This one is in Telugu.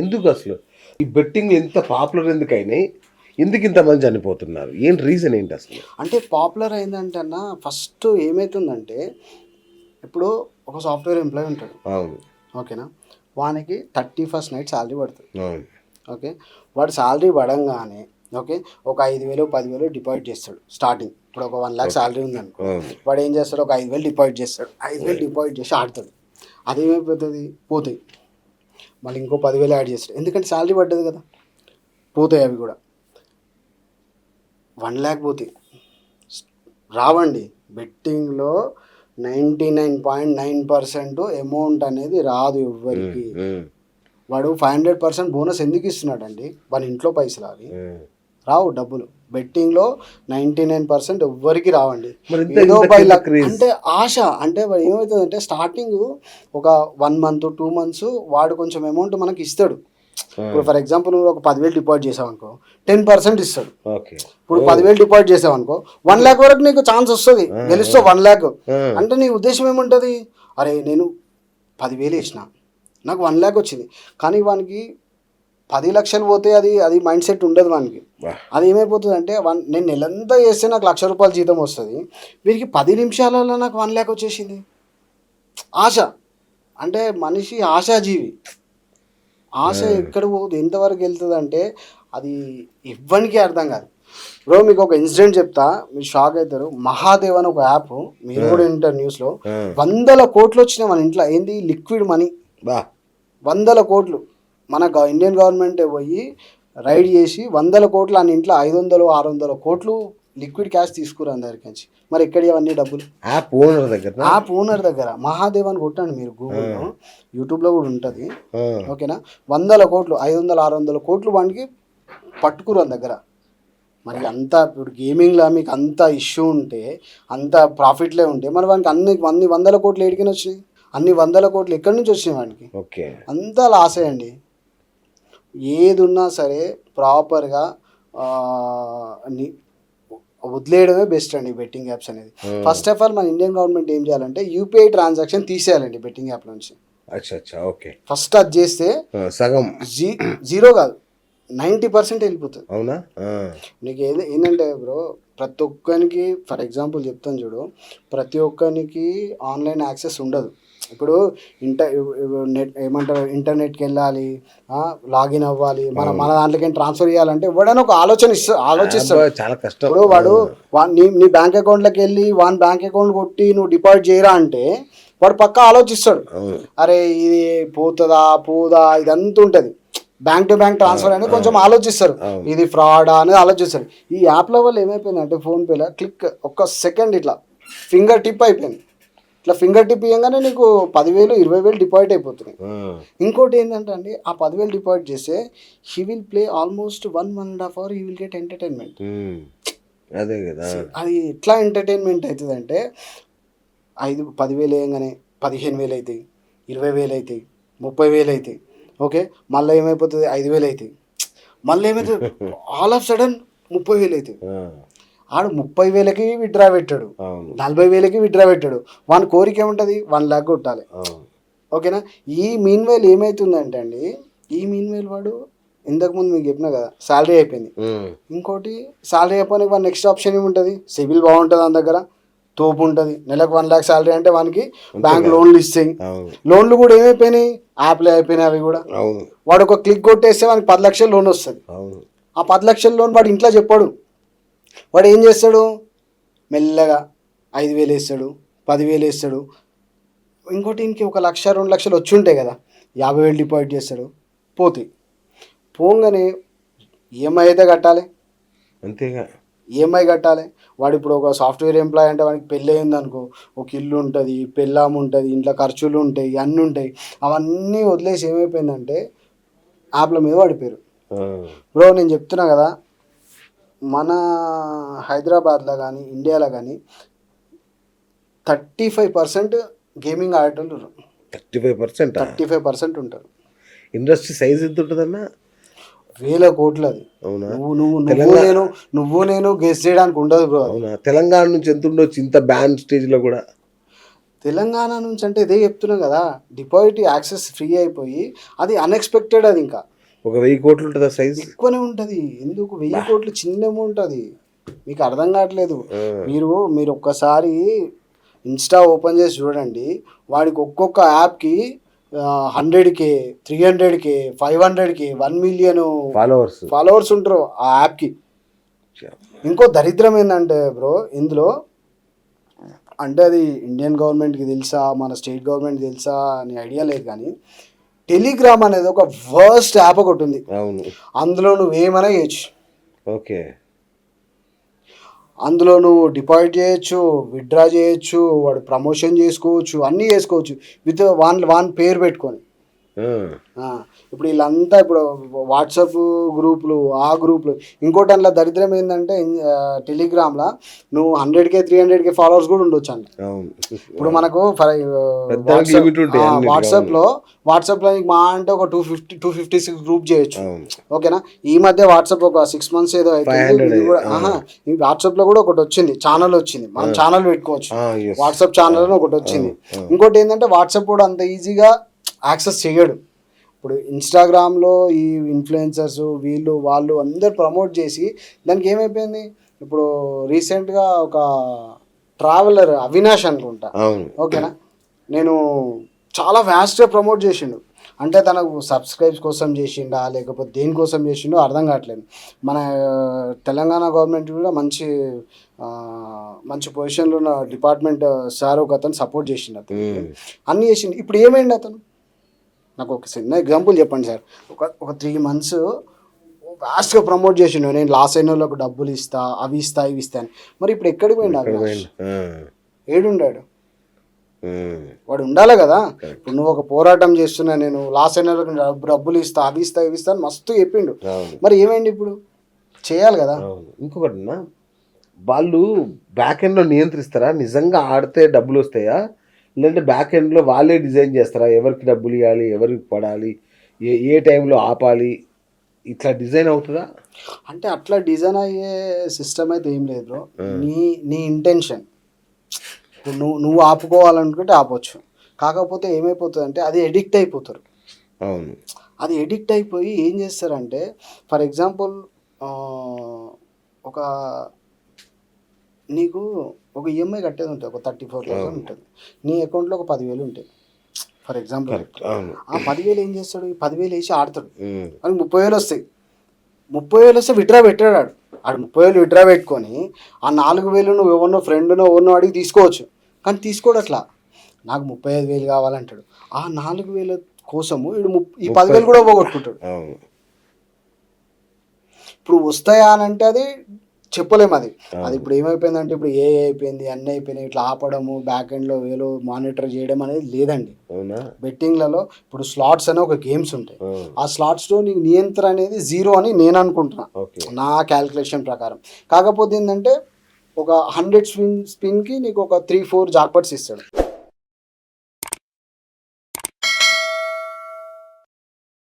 ఎందుకు అసలు? ఈ బెట్టింగ్ ఎంత పాపులర్ ఎందుకు అయినాయి ఎందుకు ఇంతమంది చనిపోతున్నారు? ఏంటి రీజన్ ఏంటి అసలు? అంటే పాపులర్ అయిందంటే అన్న ఫస్ట్ ఏమవుతుందంటే ఇప్పుడు ఒక సాఫ్ట్వేర్ ఎంప్లాయీ ఉంటాడు. అవును. ఓకేనా? వానికి థర్టీ ఫస్ట్ నైట్ శాలరీ పడుతుంది. అవును. ఓకే? వాడు శాలరీ పడంగానే ఓకే? ఒక ఐదు వేలు పదివేలు డిపాజిట్ చేస్తాడు స్టార్టింగ్. ఇప్పుడు ఒక వన్ ల్యాక్ శాలరీ ఉందనుకో. వాడు ఏం చేస్తాడు? ఒక ఐదు వేలు డిపాజిట్ చేస్తాడు. ఐదు వేలు డిపాజిట్ చేసి ఆడుతుంది అదేమైపోతుంది? పోతాయి. మళ్ళీ ఇంకో పదివేలు యాడ్ చేస్తాడు. ఎందుకంటే శాలరీ పడ్డది కదా. పోతాయి అవి కూడా. వన్ ల్యాక్ పోతాయి. రావండి. బెట్టింగ్లో ninety nine point nine percent amount అనేది రాదు ఎవ్వరికి. ఉమ్, వాడు ఫైవ్ హండ్రెడ్ పర్సెంట్ బోనస్ ఎందుకు ఇస్తున్నాడండి? వాళ్ళ ఇంట్లో పైసలు అవి. రావు డబ్బులు. బెట్టింగ్లో నైంటీ నైన్ పర్సెంట్ ఎవ్వరికి రావండి. ఏదో బై లక్? అంటే ఆశ అంటే ఏమవుతుందంటే స్టార్టింగ్ ఒక వన్ మంత్ టూ మంత్స్ వాడు కొంచెం అమౌంట్ మనకి ఇస్తాడు. ఇప్పుడు ఫర్ ఎగ్జాంపుల్ నువ్వు ఒక పదివేలు డిపాజిట్ చేసావు అనుకో టెన్ పర్సెంట్ ఇస్తాడు. ఓకే. ఇప్పుడు పదివేలు డిపాజిట్ చేసావు అనుకో వన్ ల్యాక్ వరకు నీకు ఛాన్స్ వస్తుంది. గెలుస్తావు వన్ ల్యాక్. అంటే నీ ఉద్దేశం ఏముంటుంది? అరే నేను పదివేలు వేసిన. నాకు వన్ ల్యాక్ వచ్చింది. కానీ వానికి పది లక్షలు పోతే అది అది మైండ్ సెట్ ఉండదు వానికి. వా. అది ఏమైపోతుంది అంటే వన్ నేను నెలంతా చేస్తే నాకు లక్ష రూపాయల జీతం వస్తుంది. వీరికి పది నిమిషాలలో నాకు వన్ ల్యాక్ వచ్చేసింది. ఆశ. అంటే మనిషి ఆశాజీవి. ఆశ ఎక్కడ పోదు ఎంతవరకు వెళ్తుంది అంటే అది ఇవ్వనికి అర్థం కాదు. బ్రో మీకు ఒక ఇన్సిడెంట్ చెప్తా. మీరు షాక్ అవుతారు. మహాదేవ్ అని ఒక యాప్ మీరు కూడా వింటారు న్యూస్లో. వందల కోట్లు వచ్చినాయి మన ఇంట్లో. ఏంది? Liquid money. బా. వందల కోట్లు. మన ఇండియన్ గవర్నమెంట్ పోయి రైడ్ చేసి వందల కోట్లు అని ఇంట్లో ఐదు వందలు ఆరు వందల కోట్లు లిక్విడ్ క్యాష్ తీసుకురు అందరికి నుంచి మరి ఎక్కడ ఇవన్నీ డబ్బులు? యాప్ ఓనర్ దగ్గర యాప్ ఓనర్ దగ్గర. మహాదేవ్ అని కొట్టండి మీరు గూగుల్లో యూట్యూబ్లో కూడా ఉంటుంది. ఓకేనా? వందల కోట్లు ఐదు వందల ఆరు వందల కోట్లు వానికి పట్టుకురు అని దగ్గర. మరి అంత ఇప్పుడు గేమింగ్లో మీకు అంత ఇష్యూ ఉంటే అంత ప్రాఫిట్లే ఉంటే మరి వానికి అన్ని అన్ని వందల కోట్లు ఏడికని వచ్చినాయి? అన్ని వందల కోట్లు ఎక్కడి నుంచి వచ్చినాయి వానికి? ఓకే. అంతా లాసే అండి. ఏది ఉన్నా సరే ప్రాపర్గా వదిలేయడమే బెస్ట్ అండి బెట్టింగ్ యాప్స్ అనేది. ఫస్ట్ ఆఫ్ ఆల్ మన ఇండియన్ గవర్నమెంట్ ఏం చేయాలంటే యూపీఐ ట్రాన్సాక్షన్ తీసేయాలండి బెట్టింగ్ యాప్ నుంచి. ఓకే. ఫస్ట్ అది చేస్తే సగం. జీ జీరో కాదు నైంటీ పర్సెంట్ వెళ్ళిపోతుంది. అవునా. నీకు ఏంటంటే బ్రో ప్రతి ఒక్కరికి ఫర్ ఎగ్జాంపుల్ చెప్తాను చూడు ప్రతి ఒక్కరికి ఆన్లైన్ యాక్సెస్ ఉండదు. ఇప్పుడు ఇంటర్ నెట్ ఏమంటారు ఇంటర్నెట్కి వెళ్ళాలి లాగిన్ అవ్వాలి మన మన దాంట్లోకి ట్రాన్స్ఫర్ చేయాలంటే ఎవడైనా ఒక ఆలోచన ఇస్తా ఆలోచిస్తాడు. చాలా కష్టం. ఇప్పుడు వాడు వా- నీ నీ బ్యాంక్ అకౌంట్లోకి వెళ్ళి వాన్ బ్యాంక్ అకౌంట్ కొట్టి నువ్వు డిపాజిట్ చేయరా అంటే వాడు పక్క ఆలోచిస్తాడు. అరే ఇది పోతుందా పోదా ఇదంతా ఉంటుంది. బ్యాంక్ టు బ్యాంక్ ట్రాన్స్ఫర్ అనేది కొంచెం ఆలోచిస్తారు. ఇది ఫ్రాడా అనేది ఆలోచిస్తారు. ఈ యాప్ల వల్ల ఏమైపోయిందంటే ఫోన్పేలో క్లిక్ ఒక్క సెకండ్ ఇట్లా ఫింగర్ టిప్ అయిపోయింది. ఇట్లా ఫింగర్ టిప్ ఇవ్వగానే నీకు పదివేలు ఇరవై వేలు డిపాజిట్ అయిపోతున్నాయి. ఇంకోటి ఏంటంటే అండి ఆ పదివేలు డిపాజిట్ చేస్తే he will play almost one one and half hour he will get entertainment. అదే కదా. అది ఎట్లా ఎంటర్టైన్మెంట్ అవుతుంది అంటే ఐదు పదివేలు వేయగానే పదిహేను వేలు అవుతాయి ఇరవై వేలు అవుతాయి ముప్పై వేలు అవుతాయి ఓకే మళ్ళీ ఏమైపోతుంది? ఐదు వేలు అవుతాయి మళ్ళీ ఏమవుతుంది ఆల్ ఆఫ్ సడన్ ముప్పై వేలు అవుతాయి ఆ. ఆడు ముప్పై వేలకి విత్డ్రా పెట్టాడు. నలభై వేలకి విత్డ్రా పెట్టాడు. వాని కోరిక ఏముంటుంది? వన్ ల్యాక్ కొట్టాలి. ఓకేనా? ఈ మీన్ వేల్ ఏమవుతుందంటే అండి ఈ మీన్ వేల్ వాడు ఇంతకుముందు మీకు చెప్పినా కదా శాలరీ అయిపోయింది. ఇంకోటి శాలరీ అయిపోయిన వాడి నెక్స్ట్ ఆప్షన్ ఏముంటుంది? సిబిల్ బాగుంటుంది మన దగ్గర. తోపు ఉంటుంది. నెలకు వన్ ల్యాక్ శాలరీ అంటే వానికి బ్యాంక్ లోన్లు ఇస్తాయి లోన్లు కూడా ఏమైపోయినాయి? యాప్లే అయిపోయినాయి అవి కూడా. వాడు ఒక క్లిక్ కొట్టేస్తే వానికి పది లక్షల లోన్ వస్తుంది. ఆ పది లక్షల లోన్ వాడు ఇంట్లో చెప్పాడు. వాడు ఏం చేస్తాడు? మెల్లగా ఐదు వేలు వేస్తాడు పదివేలు వేస్తాడు. ఇంకోటి ఇంక ఒక లక్ష రెండు లక్షలు వచ్చి ఉంటాయి కదా. యాభై వేలు డిపాజిట్ చేస్తాడు. పోతాయి పోగానే ఈఎంఐ అయితే కట్టాలి. అంతేగా. ఈఎంఐ కట్టాలి. వాడు ఇప్పుడు ఒక సాఫ్ట్వేర్ ఎంప్లాయ్ అంటే వాడికి పెళ్ళి అయింది అనుకో ఒక ఇల్లు ఉంటుంది పెళ్ళాం ఉంటుంది ఇంట్లో ఖర్చులు ఉంటాయి అన్నీ ఉంటాయి. అవన్నీ వదిలేసి ఏమైపోయిందంటే యాప్ల మీద పడిపోయారు. ఆ. బ్రో నేను చెప్తున్నా కదా మన హైదరాబాద్లో కానీ ఇండియాలో కానీ thirty five percent gaming ఆడేటోళ్ళు thirty five percent? Thirty five percent ఉంటారు. ఇండస్ట్రీ సైజ్ ఎంత ఉంటుందన్నా? వేల కోట్లు అది. అవునా? నువ్వు నేను నువ్వు నేను గెస్ చేయడానికి ఉండదు బ్రో అవునా? తెలంగాణ నుంచి ఎంత ఉండొచ్చు ఇంత బ్యాండ్ స్టేజ్లో కూడా? తెలంగాణ నుంచి అంటే ఇదే చెప్తున్నాం కదా డిపాజిట్ యాక్సెస్ ఫ్రీ అయిపోయి అది అన్ఎక్స్పెక్టెడ్ అది ఇంకా. ఒక వెయ్యి కోట్లు ఉంటుందా సైజ్ ఎక్కువనే ఉంటుంది. ఎందుకు? వెయ్యి కోట్లు చిన్న అమౌంట్ అది మీకు అర్థం కావట్లేదు. మీరు మీరు ఒక్కసారి ఇన్స్టా ఓపెన్ చేసి చూడండి. వాడికి ఒక్కొక్క యాప్కి hundred K three hundred K five hundred K one million followers. Followers ఉంటారు ఆ యాప్కి. ఇంకో దరిద్రం ఏంటంటే బ్రో ఇందులో అంటే అది ఇండియన్ గవర్నమెంట్కి తెలుసా మన స్టేట్ గవర్నమెంట్కి తెలుసా అని ఐడియా లేదు కానీ టెలిగ్రామ్ అనేది ఒక వర్స్ట్ యాప్ ఒకటి ఉంది. అవును. అందులో నువ్వు ఏమైనా చేయొచ్చు. ఓకే. అందులో నువ్వు డిపాజిట్ చేయొచ్చు విత్డ్రా చేయొచ్చు వాడు ప్రమోషన్ చేసుకోవచ్చు అన్నీ చేసుకోవచ్చు విత్ వాన్ వాన్ పేరు పెట్టుకొని. ఇప్పుడు వీళ్ళంతా ఇప్పుడు వాట్సాప్ గ్రూపులు ఆ గ్రూపులు. ఇంకోటి అందులో దరిద్రం ఏంటంటే టెలిగ్రామ్లో నువ్వు హండ్రెడ్కే త్రీ హండ్రెడ్కే ఫాలోవర్స్ కూడా ఉండొచ్చు అండి ఇప్పుడు మనకు వాట్సాప్లో వాట్సాప్లో నీకు మా అంటే ఒక two fifty two fifty six group చేయొచ్చు. ఓకేనా? ఈ మధ్య వాట్సాప్ ఒక సిక్స్ మంత్స్ ఏదో అయితే 500 ఇది కూడా ఆహా, ఈ వాట్సాప్లో కూడా ఒకటి వచ్చింది. ఛానల్ వచ్చింది. మనం ఛానల్ పెట్టుకోవచ్చు. వాట్సాప్ ఛానల్ అని ఒకటి వచ్చింది. ఇంకోటి ఏంటంటే వాట్సాప్ కూడా అంత ఈజీగా యాక్సెస్ చేయడు ఇప్పుడు ఇన్స్టాగ్రామ్లో ఈ ఇన్ఫ్లుయెన్సర్స్ వీళ్ళు వాళ్ళు అందరు ప్రమోట్ చేసి దానికి ఏమైపోయింది? ఇప్పుడు రీసెంట్గా ఒక ట్రావెలర్ అవినాష్ అనుకుంటా. ఓకేనా? నేను చాలా ఫాస్ట్గా ప్రమోట్ చేసిండు. అంటే తనకు సబ్స్క్రైబ్స్ కోసం చేసిండా లేకపోతే దేనికోసం చేసిండో అర్థం కావట్లేదు. మన తెలంగాణ గవర్నమెంట్ కూడా మంచి మంచి పొజిషన్లో ఉన్న డిపార్ట్మెంట్ సార్ ఒక అతను సపోర్ట్ చేసిండు అతను అన్నీ చేసిండు. ఇప్పుడు ఏమైంది అతను? నాకు ఒక చిన్న ఎగ్జాంపుల్ చెప్పండి సార్. ఒక ఒక త్రీ మంత్స్ ఫాస్ట్గా ప్రమోట్ చేసిండు. నేను లాస్ అయిన వాళ్ళకు డబ్బులు ఇస్తా అవి ఇస్తా ఇవి ఇస్తా అని. మరి ఇప్పుడు ఎక్కడికి? ఆ, ఏడుండాడు? వాడు ఉండాలి కదా? ఇప్పుడు నువ్వు ఒక పోరాటం చేస్తున్నా నేను లాస్ అయిన వాళ్ళకి డబ్బు- డబ్బులు ఇస్తా అవి ఇస్తా ఇవి ఇస్తా అని మస్తు చెప్పిండు. మరి ఏమైంది ఇప్పుడు? చేయాలి కదా? ఇంకొకటి వాళ్ళు బ్యాక్ ఎండ్లో నియంత్రిస్తారా? నిజంగా ఆడితే డబ్బులు వస్తాయా? లేదంటే బ్యాక్ ఎండ్లో వాళ్ళే డిజైన్ చేస్తారా? ఎవరికి డబ్బులు ఇవ్వాలి? ఎవరికి పడాలి? ఏ ఏ టైంలో ఆపాలి? ఇట్లా డిజైన్ అవుతుందా? అంటే అట్లా డిజైన్ అయ్యే సిస్టమ్ అయితే ఏం లేదు బ్రో నీ నీ ఇంటెన్షన్ ఇప్పుడు నువ్వు నువ్వు ఆపుకోవాలనుకుంటే ఆపొచ్చు. కాకపోతే ఏమైపోతుంది అంటే అది ఎడిక్ట్ అయిపోతారు. అవును. అది ఎడిక్ట్ అయిపోయి ఏం చేస్తారంటే ఫర్ ఎగ్జాంపుల్ ఒక నీకు ఒక ఈఎంఐ కట్టేది ఉంటుంది ఒక థర్టీ ఫోర్ థౌసండ్ ఉంటుంది. నీ అకౌంట్లో ఒక పదివేలు ఉంటాయి. ఫర్ ఎగ్జాంపుల్ ఆ పదివేలు ఏం చేస్తాడు? ఈ పదివేలు వేసి ఆడతాడు. అని ముప్పై వేలు వస్తాయి. ముప్పై వేలు వస్తే విడ్రా పెట్టాడు ఆడు. ఆడు ముప్పై వేలు విడ్రా పెట్టుకొని ఆ నాలుగు వేలు నువ్వు ఎవరినో ఫ్రెండ్నో ఎవరినో అడిగి తీసుకోవచ్చు. కానీ తీసుకోడు అట్లా. నాకు ముప్పై ఐదు వేలు కావాలంటాడు. ఆ నాలుగు వేల కోసము వీడు ఈ పదివేలు కూడా పోగొట్టుకుంటాడు. ఇప్పుడు వస్తాయా అని అంటే అది చెప్పలేము అది. అది ఇప్పుడు ఏమైపోయిందంటే ఇప్పుడు ఏ అయిపోయింది అన్నీ అయిపోయినాయి. ఇట్లా ఆపడము బ్యాక్ ఎండ్లో వేలో మానిటర్ చేయడం అనేది లేదండి. బెట్టింగ్లలో ఇప్పుడు స్లాట్స్ అనే ఒక గేమ్స్ ఉంటాయి. ఆ, స్లాట్స్లో నీకు నియంత్రణ అనేది జీరో అని నేను అనుకుంటున్నా. ఓకే. నా క్యాల్కులేషన్ ప్రకారం. కాకపోతే ఏంటంటే ఒక హండ్రెడ్ స్పిన్ స్పిన్కి నీకు ఒక త్రీ ఫోర్ జాక్పట్స్ ఇస్తాడు.